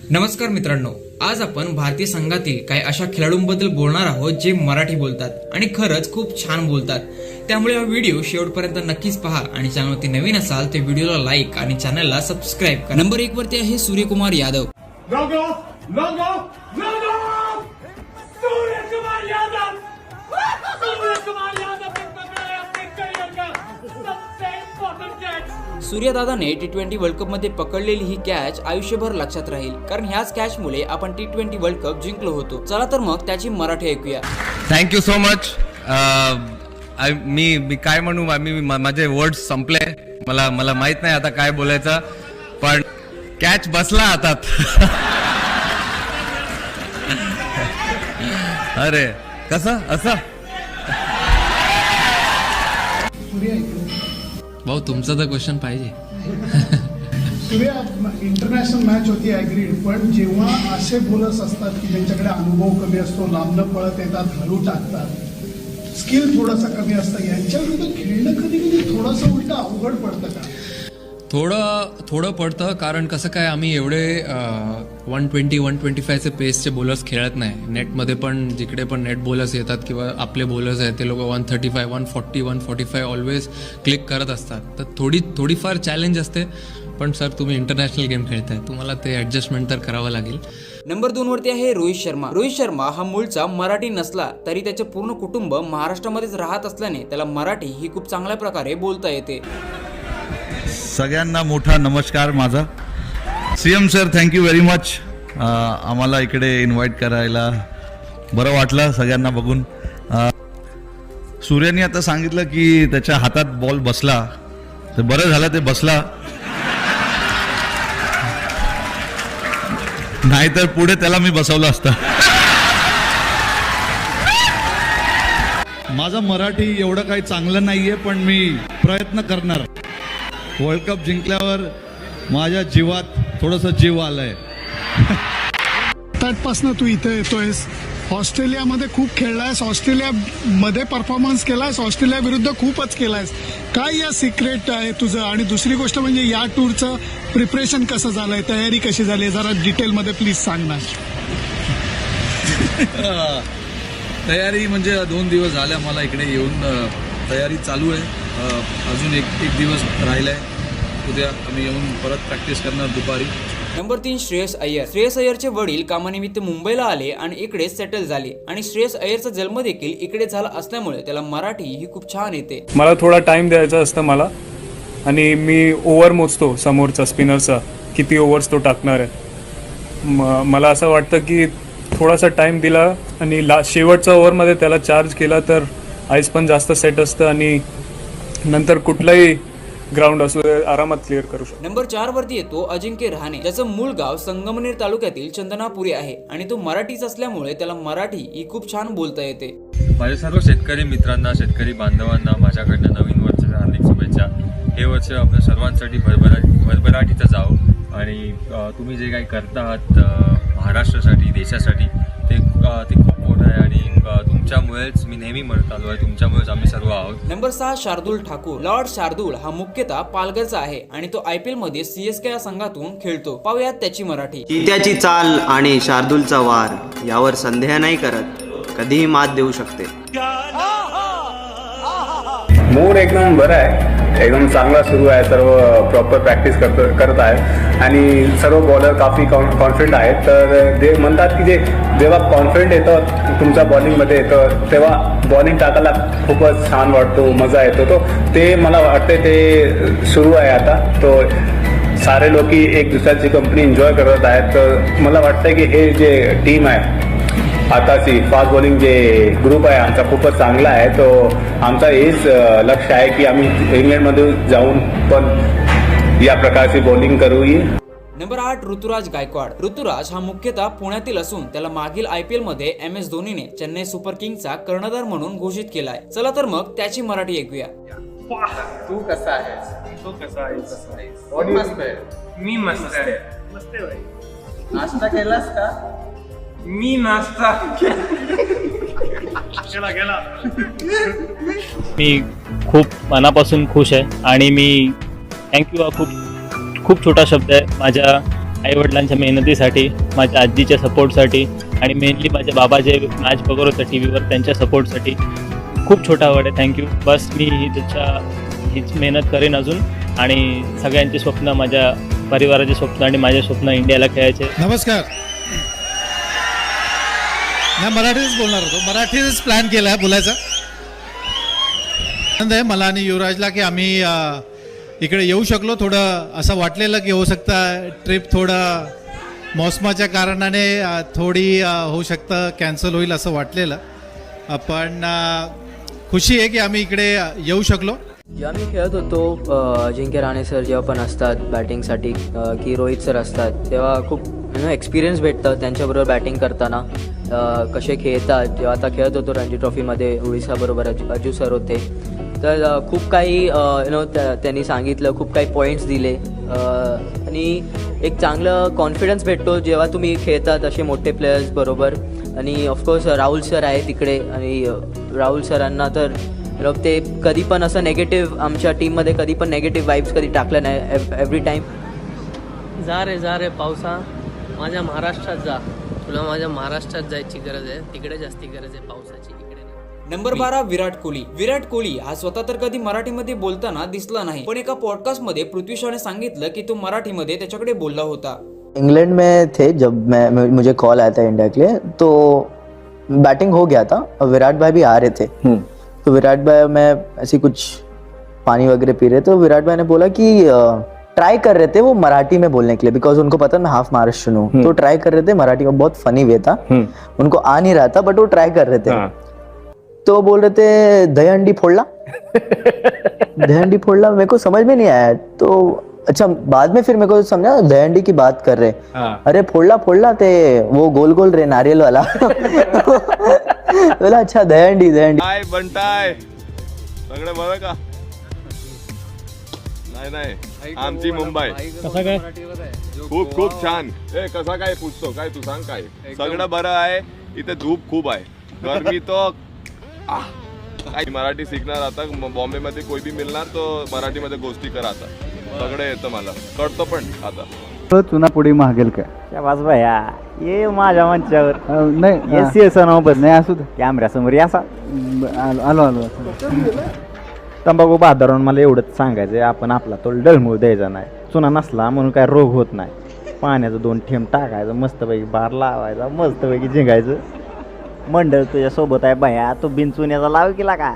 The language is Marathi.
नमस्कार मित्रांनो आज आपण भारतीय संघातील काही अशा खेळाडूंबद्दल बोलणार आहोत जे मराठी बोलतात आणि खरंच खूप छान बोलतात. त्यामुळे हा व्हिडिओ शेवटपर्यंत नक्कीच पहा आणि चॅनलवरती नवीन असाल तर व्हिडिओला लाईक आणि चॅनलला सबस्क्राईब करा. नंबर एक वरती आहे सूर्यकुमार यादव. सूर्यदादाने टी ट्वेंटी वर्ल्ड कपमध्ये पकडलेली ही कॅच आयुष्यभर लक्षात राहील. कारण ह्याच कॅच मुळे आपण टी ट्वेंटी वर्ल्ड कप जिंकलो होतो. चला तर मग त्याची मराठी ऐकूया. थँक्यू सो मच मी मी काय म्हणू? मी मा- माझे वर्ड्स संपले. मला मला माहीत नाही आता काय बोलायचं. पण कॅच बसला हातात. अरे कसं? असं? भाऊ तुमचा तर क्वेश्चन पाहिजे. इंटरनॅशनल मॅच होती ॲग्रीड पण जेव्हा असे बोलर्स असतात की ज्यांच्याकडे अनुभव कमी असतो लांबनं पळत येतात घालू टाकतात स्किल थोडासा कमी असतं यांच्या विरुद्ध खेळणं कधी कधी थोडंसं उलट अवघड पडतं का? थोडं थोडं पडतं कारण कसं काय आम्ही एवढे वन ट्वेंटी वन ट्वेंटी फायचे पेसचे बॉलर्स खेळत नाही. नेटमध्ये पण जिकडे पण नेट बॉलर्स येतात किंवा आपले बॉलर्स आहेत ते लोक one thirty five one forty one forty five always click करत असतात. तर थोडी थोडीफार चॅलेंज असते पण सर तुम्ही इंटरनॅशनल गेम खेळताय. तुम्हाला ते ॲडजस्टमेंट तर करावं लागेल. नंबर दोन वरती आहे रोहित शर्मा. रोहित शर्मा हा मूळचा मराठी नसला तरी त्याचे पूर्ण कुटुंब महाराष्ट्रामध्येच राहत असल्याने त्याला मराठी ही खूप चांगल्या प्रकारे बोलता येते. सगळ्यांना मोठा नमस्कार माझा. C M sir thank you very much आम्हाला इकडे इन्व्हाइट करायला बरं वाटलं सगळ्यांना बघून. सूर्याने आता सांगितलं की त्याच्या हातात बॉल बसला. तर बरं झालं ते बसला. नाहीतर पुढे त्याला मी बसवलं असतं. माझं मराठी एवढं काही चांगलं नाहीये पण मी प्रयत्न करणार. वर्ल्ड कप जिंकल्यावर माझ्या जीवात थोडंसं जीव आलंय. त्यातपासनं तू इथे येतोयस. ऑस्ट्रेलियामध्ये खूप खेळलायस. ऑस्ट्रेलियामध्ये परफॉर्मन्स केलायस. ऑस्ट्रेलिया विरुद्ध खूपच केलायस. काय या सिक्रेट आहे तुझं? आणि दुसरी गोष्ट म्हणजे या टूरचं प्रिपरेशन कसं झालंय? तयारी कशी झाली आहे? जरा डिटेलमध्ये प्लीज सांग ना. तयारी म्हणजे दोन दिवस झाल्या मला इकडे येऊन तयारी चालू आहे. अजून एक एक दिवस राहिला आहे उद्या आम्ही येऊन परत प्रॅक्टिस करणार दुपारी. नंबर तीन श्रेयस अय्यर. श्रेयस अय्यरचे वडील कामानिमित्त मुंबईला आले आणि इकडे सेटल झाले. आणि श्रेयस अय्यरचा जन्म देखील इकडे झाला असल्यामुळे त्याला मराठी ही खूप छान येते. मला थोडा टाइम द्यायचा असतं मला. आणि मी ओव्हर मोजतो समोरचा स्पिनरचा किती ओव्हर्स तो टाकणार आहे. म मला असं वाटतं की थोडासा टाइम दिला आणि ला शेवटच्या ओव्हरमध्ये त्याला चार्ज केला तर आईस पण जास्त सेट असतं आणि नंतर कुठलाही ग्राउंड असू दे आरामात क्लिअर करू शकतो. नंबर चार वरती येतो अजिंक्य रहाणे ज्याचं मूळ गाव संगमनेर तालुक्यातील चंदनापुरी आहे आणि तो मराठीच असल्यामुळे त्याला मराठी ही खूप छान बोलता येते. माझ्या सर्व शेतकरी मित्रांना शेतकरी बांधवांना माझ्याकडनं नवीन वर्षाच्या हार्दिक शुभेच्छा. हे वर्ष आपल्या सर्वांसाठी भरभरा भरभराटीचं जावं. आणि तुम्ही जे काही करता आहात महाराष्ट्रासाठी देशासाठी ते ते खूप मोठं आहे. आणि तुमच्यामुळेच मी नेहमी म्हणत आलो आहे तुमच्यामुळेच आम्ही सर्व आहोत. नंबर सहा शार्दूल ठाकूर. लॉर्ड शार्दूल हा मुख्यतः पालघरचा आहे आणि तो आय पी एलमध्ये सीएसके या संघातून खेळतो. पाहूयात त्याची मराठी. चित्याची चाल आणि शार्दूलचा वार यावर संदेह नाही करत कधीही मात देऊ शकते. मूड एकदम बरं आहे. एकदम चांगला सुरू आहे सर्व प्रॉपर प्रॅक्टिस करतो करत आहे. आणि सर्व बॉलर काफी कॉन्फिडंट आहेत. तर ते म्हणतात की जे जेव्हा कॉन्फिडंट येतं तुमच्या बॉलिंगमध्ये येतं तेव्हा बॉलिंग टाकायला खूपच छान वाटतो मजा येतो. तो ते मला वाटते ते सुरू आहे आता. तो सारे लोक एक दुसऱ्याची कंपनी एन्जॉय करत आहेत. तर मला वाटतं की हे जे टीम आहे आताची फास्ट बॉलिंग जे ग्रुप आहे आमचा खूपच चांगला आहे. तो आमचा हेच लक्ष आहे की आम्ही इंग्लंडमध्ये जाऊन पण या प्रकारची बॉलिंग करू नंबर आठ ऋतुराज गायकवाड. ऋतुराज हा मुख्यतः पुण्यातील असून त्याला मागील आय पी एलमध्ये एम एस धोनीने चेन्नई सुपर किंगचा कर्णधार म्हणून घोषित केलाय. चला तर मग त्याची मराठी ऐकूया. तू कसा आहेस? तू कसा आहेस? मस्त आहे मी मस्त आहे? मस्त आहे. नाश्ता केलास का? मी नाश्ता गेला गेला. मी खूप मनापासून खुश आहे आणि मी थँक्यू हा खूप खूप छोटा शब्द आहे माझ्या आईवडिलांच्या मेहनतीसाठी माझ्या आजीच्या सपोर्टसाठी आणि मेनली माझ्या बाबा जे मॅच बघत होते टी व्हीवर त्यांच्या सपोर्टसाठी खूप छोटा आवड आहे थँक्यू बस मी ही त्याच्या हीच मेहनत करेन अजून आणि सगळ्यांचे स्वप्न माझ्या परिवाराचे स्वप्न आणि माझे स्वप्न इंडियाला खेळायचे. नमस्कार. नाही मराठीच बोलणार होतो. मराठीच प्लॅन केला आहे बोलायचा. आनंद आहे मला आणि युवराजला की आम्ही इकडे येऊ शकलो. थोडं असं वाटलेलं की होऊ शकता ट्रिप थोडं मौसमाच्या कारणाने थोडी होऊ शकतं कॅन्सल होईल असं वाटलेलं. पण खुशी आहे की आम्ही इकडे येऊ शकलो. जेव्हा मी खेळत होतो जिंके राणे सर जेव्हा पण असतात बॅटिंगसाठी की रोहित सर असतात तेव्हा खूप यु नो एक्सपिरियन्स भेटतं त्यांच्याबरोबर बॅटिंग करताना. कसे खेळतात जेव्हा आता खेळत होतो रणजी ट्रॉफीमध्ये उडीसाबरोबर अजू अजू सर होते. तर खूप काही यु नो त्यांनी सांगितलं खूप काही पॉईंट्स दिले. आणि एक चांगलं कॉन्फिडन्स भेटतो जेव्हा तुम्ही खेळतात असे मोठे प्लेयर्स बरोबर. आणि ऑफकोर्स राहुल सर आहे तिकडे आणि राहुल सरांना तर ते कधी पण असं नेगेटिव्ह आमच्या टीममध्ये कधी पण नेगेटिव्ह वाईब्स कधी टाकलं नाही एव्हरी टाईम जा रे जा रे पावसा. माझ्या महाराष्ट्रात जा. तुला माझ्या महाराष्ट्रात जायची गरज आहे. तिकडे जास्ती गरज आहे पावसाची इकडे नाही. नंबर बारा विराट कोहली. विराट कोहली हा स्वतः तर कधी मराठीमध्ये बोलताना दिसला नाही पण एका पॉडकास्टमध्ये पृथ्वी शॉने सांगितलं की तो मराठीमध्ये त्याच्याकडे बोलला होता. इंग्लैंड में थे जब मैं मैं- मुझे कॉल आया था इंडिया के लिए तो बैटिंग हो गया था और विराट भाई भी आ रहे थे। तो विराट भाई मैं ऐसी कुछ पानी वगैरह पी रहे थे तो विराट भाई ने बोला कि ट्राई कर रहे थे वो मराठी में बोलने के लिए बिकॉज़ उनको पता मैं हाफ़ महाराष्ट्र हूँ। तो ट्राई कर रहे थे मराठी में बहुत फनी वे था। उनको आ नहीं रहा था बट वो ट्राई कर रहे थे। तो बोल रहे थे दही फोड़ला? दही फोड़ला? मेरे को समझ में नहीं आया। तो अच्छा बाद में फिर मेरे को समझा दही की बात कर रहे अरे फोड़ला फोड़ला ते वो गोल गोल रे नारियल वाला। बोला अच्छा दहंडी दहंडी बनताय सगळे बरं का। नाही नाही. आमची मुंबई. कसं काय? खूप खूप छान. ए कसा काय पूछतो काय तू सांग काय? सगळं बरं आहे. इथे धूप खूप आहे. गरमी तो आह, काय मराठी शिकणार आता. बॉम्बे मध्ये कोई भी मिळणार तो मराठी मध्ये गोष्टी करा आता. सगळं येतं मला. कळतं पण आता. चुना पुढे मागेल काय? शाबास भैया. ये माझ्या मंचावर. नाही ये सी एस नाही असू दे. कॅमेऱ्यासमोर या असा. आलो आलो आलो. तंबाखू बाजारून मला एवढंच सांगायचं आपण आपला तो डळमूळ द्यायचा नाही. चुना नसला म्हणून काय रोग होत नाही. पाण्याचं दोन ठेंब टाकायचं मस्तपैकी बार लावायचा मस्तपैकी झिंगायचं. मंडळ तुझ्यासोबत आहे भया. तू बिनचुन्याचा लाव केला का